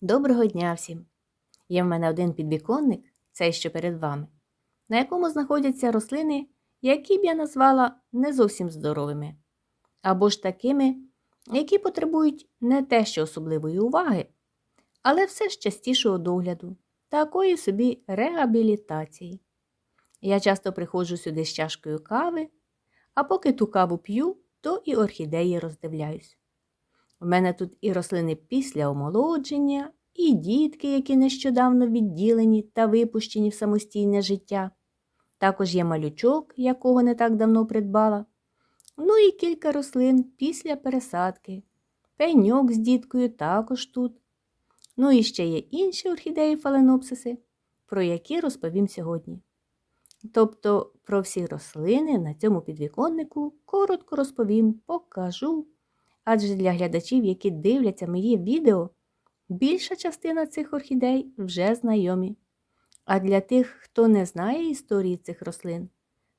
Доброго дня всім! Є в мене один підвіконник, цей що перед вами, на якому знаходяться рослини, які б я назвала не зовсім здоровими, або ж такими, які потребують не те що особливої уваги, але все ж частішого догляду, такої собі реабілітації. Я часто приходжу сюди з чашкою кави, а поки ту каву п'ю, то і орхідеї роздивляюсь. У мене тут і рослини після омолодження, і дітки, які нещодавно відділені та випущені в самостійне життя. Також є малючок, якого не так давно придбала. Ну і кілька рослин після пересадки. Пеньок з діткою також тут. Ну і ще є інші орхідеї фаленопсиси, про які розповім сьогодні. Тобто про всі рослини на цьому підвіконнику коротко розповім, покажу. Адже для глядачів, які дивляться мої відео, більша частина цих орхідей вже знайомі. А для тих, хто не знає історії цих рослин,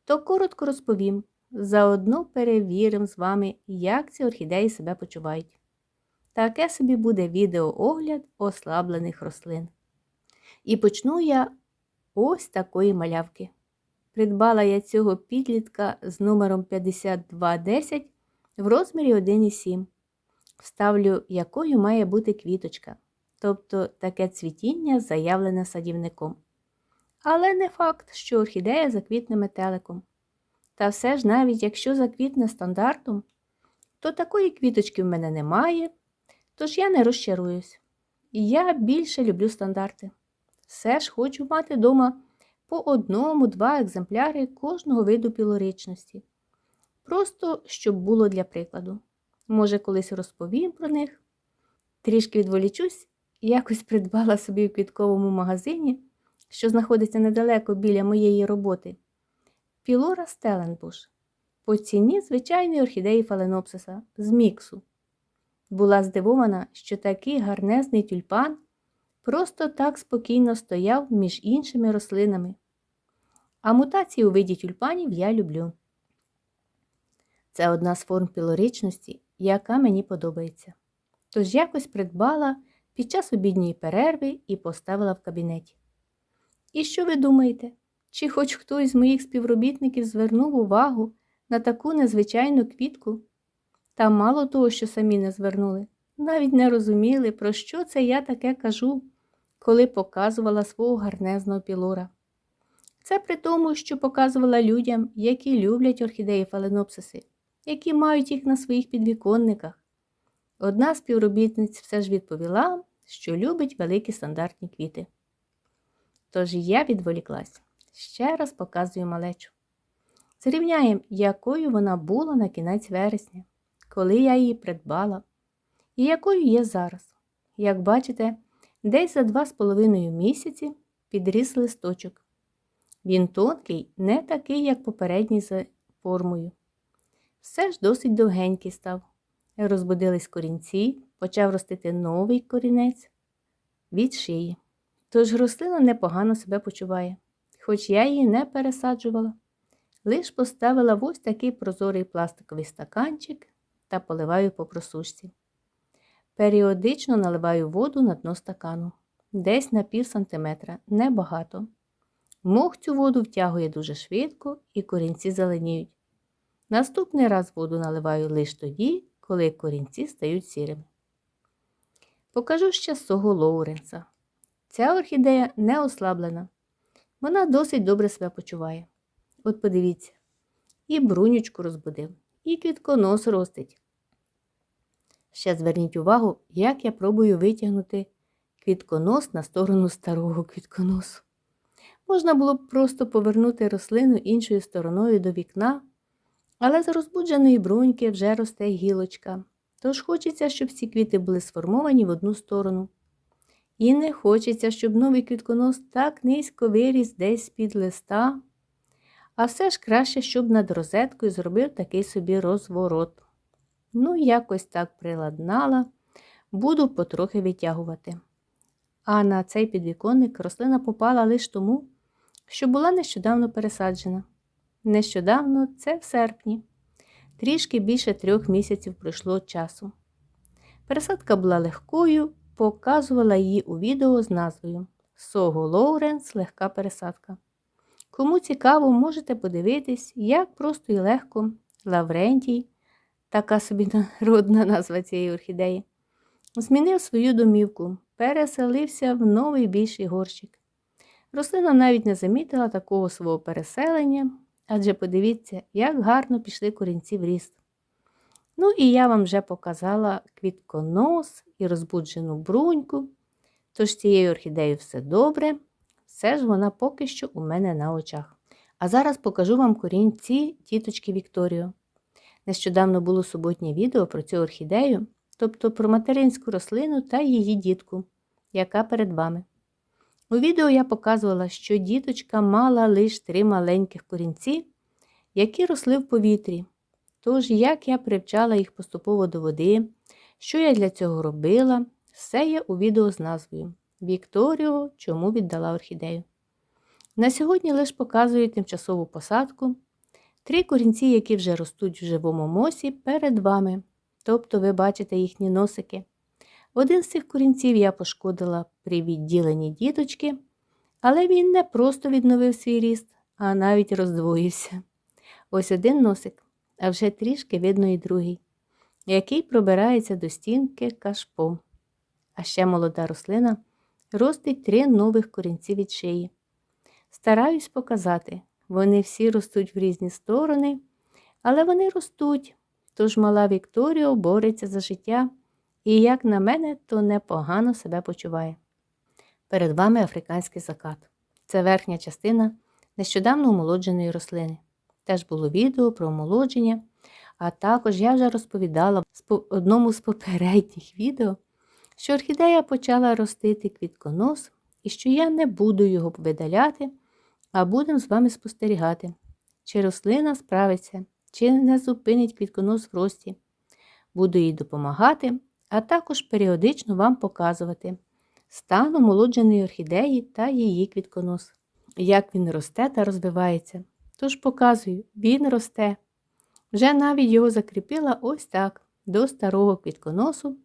то коротко розповім, заодно перевіримо з вами, як ці орхідеї себе почувають. Таке собі буде відеоогляд ослаблених рослин. І почну я ось такої малявки. Придбала я цього підлітка з номером 5210 в розмірі 1,7. Вставлю, якою має бути квіточка, тобто таке цвітіння заявлене садівником. Але не факт, що орхідея заквітне метеликом. Та все ж, навіть якщо заквітне стандартом, то такої квіточки в мене немає, тож я не розчаруюсь. Я більше люблю стандарти. Все ж хочу мати вдома по одному-два екземпляри кожного виду пілоричності. Просто щоб було для прикладу. Може, колись розповім про них. Трішки відволічусь, якось придбала собі в квітковому магазині, що знаходиться недалеко біля моєї роботи. Пілора Стеленбуш. По ціні звичайної орхідеї фаленопсиса з міксу. Була здивована, що такий гарнезний тюльпан просто так спокійно стояв між іншими рослинами. А мутації у виді тюльпанів я люблю. Це одна з форм пілоричності, яка мені подобається. Тож якось придбала під час обідньої перерви і поставила в кабінеті. І що ви думаєте? Чи хоч хтось з моїх співробітників звернув увагу на таку незвичайну квітку? Та мало того, що самі не звернули, навіть не розуміли, про що це я таке кажу, коли показувала свого гарнезного пілора. Це при тому, що показувала людям, які люблять орхідеї фаленопсиси, які мають їх на своїх підвіконниках. Одна з співробітниць все ж відповіла, що любить великі стандартні квіти. Тож я відволіклась. Ще раз показую малечу. Зрівняємо, якою вона була на кінець вересня, коли я її придбала, і якою є зараз. Як бачите, десь за два з половиною місяці підріс листочок. Він тонкий, не такий, як попередній за формою. Все ж досить довгенький став. Розбудились корінці, почав ростити новий корінець від шиї. Тож рослина непогано себе почуває, хоч я її не пересаджувала. Лиш поставила ось такий прозорий пластиковий стаканчик та поливаю по просушці. Періодично наливаю воду на дно стакану, десь на пів сантиметра, небагато. Мох цю воду втягує дуже швидко і корінці зеленіють. Наступний раз воду наливаю лише тоді, коли корінці стають сірими. Покажу ще свого Лоуренса. Ця орхідея не ослаблена. Вона досить добре себе почуває. От подивіться, і брунючку розбудив, і квітконос ростить. Ще зверніть увагу, як я пробую витягнути квітконос на сторону старого квітконосу. Можна було б просто повернути рослину іншою стороною до вікна, але з розбудженої бруньки вже росте гілочка, тож хочеться, щоб ці квіти були сформовані в одну сторону. І не хочеться, щоб новий квітконос так низько виріс десь під листа, а все ж краще, щоб над розеткою зробив такий собі розворот. Ну, якось так приладнала, буду потрохи витягувати. А на цей підвіконник рослина попала лише тому, що була нещодавно пересаджена. Нещодавно це в серпні. Трішки більше трьох місяців пройшло часу. Пересадка була легкою показувала її у відео з назвою Сого Лоуренс легка пересадка. Кому цікаво, можете подивитись, як просто і легко Лаврентій, така собі народна назва цієї орхідеї, змінив свою домівку, переселився в новий більший горщик. Рослина навіть не замітила такого свого переселення, адже подивіться, як гарно пішли корінці в ріст. Ну і я вам вже показала квітконос і розбуджену бруньку. Тож цією орхідеєю все добре, все ж вона поки що у мене на очах. А зараз покажу вам корінці тіточки Вікторію. Нещодавно було суботнє відео про цю орхідею, тобто про материнську рослину та її дітку, яка перед вами. У відео я показувала, що діточка мала лише три маленьких корінці, які росли в повітрі. Тож, як я привчала їх поступово до води, що я для цього робила, все є у відео з назвою Вікторіо, чому віддала орхідею. На сьогодні лише показую тимчасову посадку. Три корінці, які вже ростуть в живому мосі, перед вами. Тобто ви бачите їхні носики. Один з цих корінців я пошкодила при відділенні діточки, але він не просто відновив свій ріст, а навіть роздвоївся. Ось один носик, а вже трішки видно і другий, який пробирається до стінки кашпо. А ще молода рослина ростить три нових корінці від шиї. Стараюсь показати, вони всі ростуть в різні сторони, але вони ростуть, тож мала Вікторія бореться за життя і, як на мене, то непогано себе почуває. Перед вами африканський закат. Це верхня частина нещодавно омолодженої рослини. Теж було відео про омолодження, а також я вже розповідала в одному з попередніх відео, що орхідея почала ростити квітконос і що я не буду його видаляти, а будемо з вами спостерігати, чи рослина справиться, чи не зупинить квітконос в рості. Буду їй допомагати, а також періодично вам показувати стан омолодженої орхідеї та її квітконос, як він росте та розвивається. Тож показую, він росте. Вже навіть його закріпила ось так, до старого квітконосу.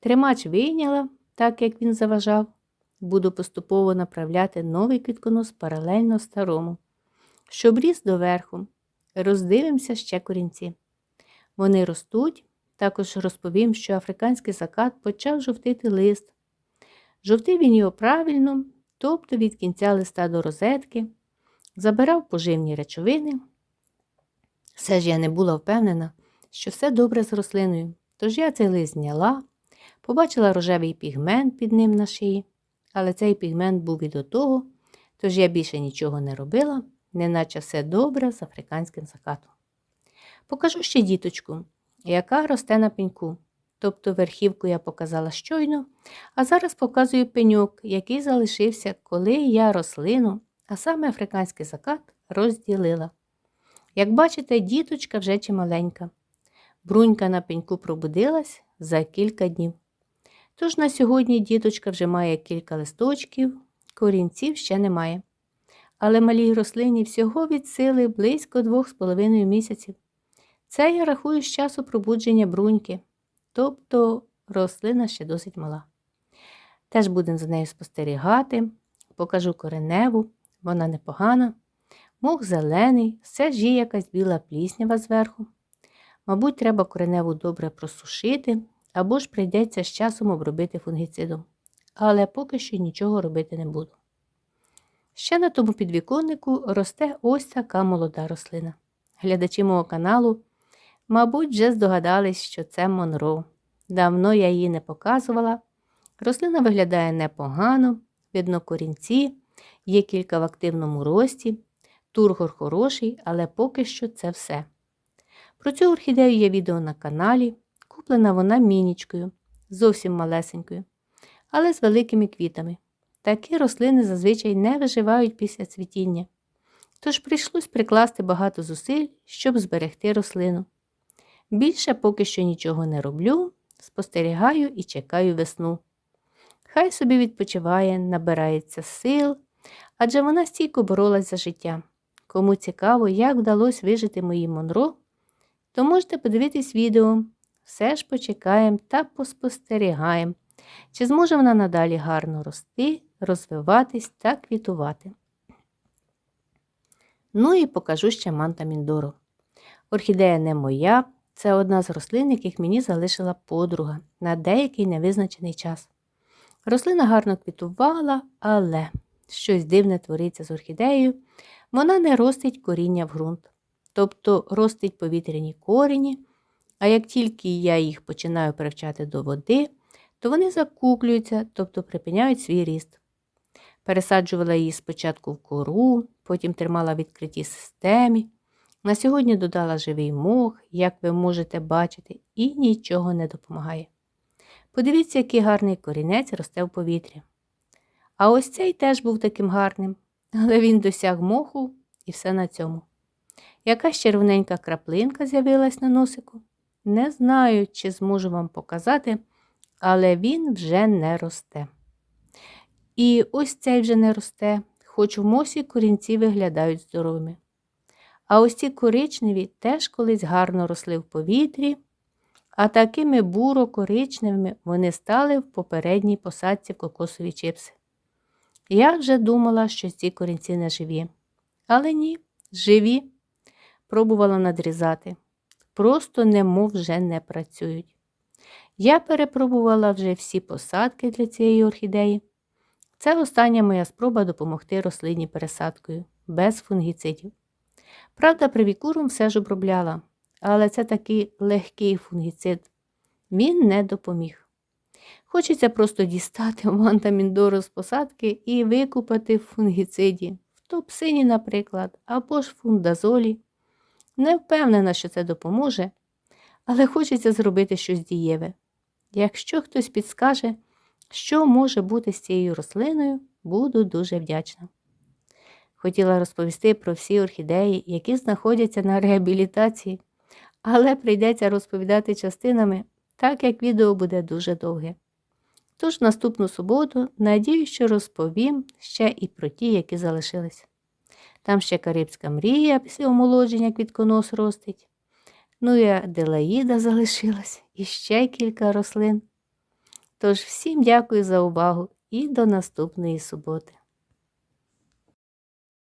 Тримач вийняла, так як він заважав. Буду поступово направляти новий квітконос паралельно старому. Щоб ріс доверху, роздивимося ще корінці. Вони ростуть, також розповім, що африканський закат почав жовтити лист. Жовтив він його правильно, тобто від кінця листа до розетки, забирав поживні речовини. Все ж я не була впевнена, що все добре з рослиною, тож я цей лист зняла, побачила рожевий пігмент під ним на шиї, але цей пігмент був і до того, тож я більше нічого не робила, неначе все добре з африканським закатом. Покажу ще діточку, яка росте на пеньку. Тобто верхівку я показала щойно, а зараз показую пеньок, який залишився, коли я рослину, а саме африканський закат, розділила. Як бачите, діточка вже чималенька. Брунька на пеньку пробудилась за кілька днів. Тож на сьогодні діточка вже має кілька листочків, корінців ще немає. Але малій рослині всього від сили близько 2,5 місяців. Це я рахую з часу пробудження бруньки, тобто рослина ще досить мала. Теж будемо за нею спостерігати, покажу кореневу, вона непогана. Мох зелений, все ж є якась біла пліснява зверху. Мабуть, треба кореневу добре просушити, або ж прийдеться з часом обробити фунгіцидом. Але поки що нічого робити не буду. Ще на тому підвіконнику росте ось така молода рослина. Глядачі мого каналу Мабуть, вже здогадались, що це Монро. Давно я її не показувала. Рослина виглядає непогано, видно корінці, є кілька в активному рості, тургор хороший, але поки що це все. Про цю орхідею є відео на каналі. Куплена вона мінічкою, зовсім малесенькою, але з великими квітами. Такі рослини зазвичай не виживають після цвітіння. Тож прийшлось прикласти багато зусиль, щоб зберегти рослину. Більше поки що нічого не роблю, спостерігаю і чекаю весну. Хай собі відпочиває, набирається сил, адже вона стійко боролась за життя. Кому цікаво, як вдалося вижити моїй Монро, то можете подивитись відео. Все ж почекаємо та поспостерігаємо, Чи зможе вона надалі гарно рости, розвиватись та квітувати? Ну і покажу ще манта Міндору. Орхідея не моя, це одна з рослин, яких мені залишила подруга на деякий невизначений час. Рослина гарно квітувала, але щось дивне твориться з орхідеєю, вона не ростить коріння в ґрунт, тобто ростить повітряні корені, а як тільки я їх починаю привчати до води, то вони закуклюються, тобто припиняють свій ріст. Пересаджувала її спочатку в кору, потім тримала в відкритій системі. На сьогодні додала живий мох, як ви можете бачити, і нічого не допомагає. Подивіться, який гарний корінець росте в повітрі. А ось цей теж був таким гарним, але він досяг моху і все на цьому. Якась червоненька краплинка з'явилась на носику. Не знаю, чи зможу вам показати, але він вже не росте. І ось цей вже не росте, хоч в мосі корінці виглядають здоровими. А ось ці коричневі теж колись гарно росли в повітрі, а такими буро-коричневими вони стали в попередній посадці кокосові чипси. Я вже думала, що ці корінці не живі. Але ні, живі. Пробувала надрізати. Просто немов вже не працюють. Я перепробувала вже всі посадки для цієї орхідеї. Це остання моя спроба допомогти рослині пересадкою, без фунгіцидів. Правда, привікурум все ж обробляла, але це такий легкий фунгіцид. Він не допоміг. Хочеться просто дістати мантаміндору з посадки і викупати в фунгіциді, в топсині, наприклад, або ж фундазолі. Не впевнена, що це допоможе, але хочеться зробити щось дієве. Якщо хтось підскаже, що може бути з цією рослиною, буду дуже вдячна. Хотіла розповісти про всі орхідеї, які знаходяться на реабілітації, але прийдеться розповідати частинами, так як відео буде дуже довге. Тож наступну суботу, надію, що розповім ще і про ті, які залишились. Там ще Карибська мрія після омолодження квітконос ростить. Ну і Аделаїда залишилась і ще кілька рослин. Тож всім дякую за увагу і до наступної суботи.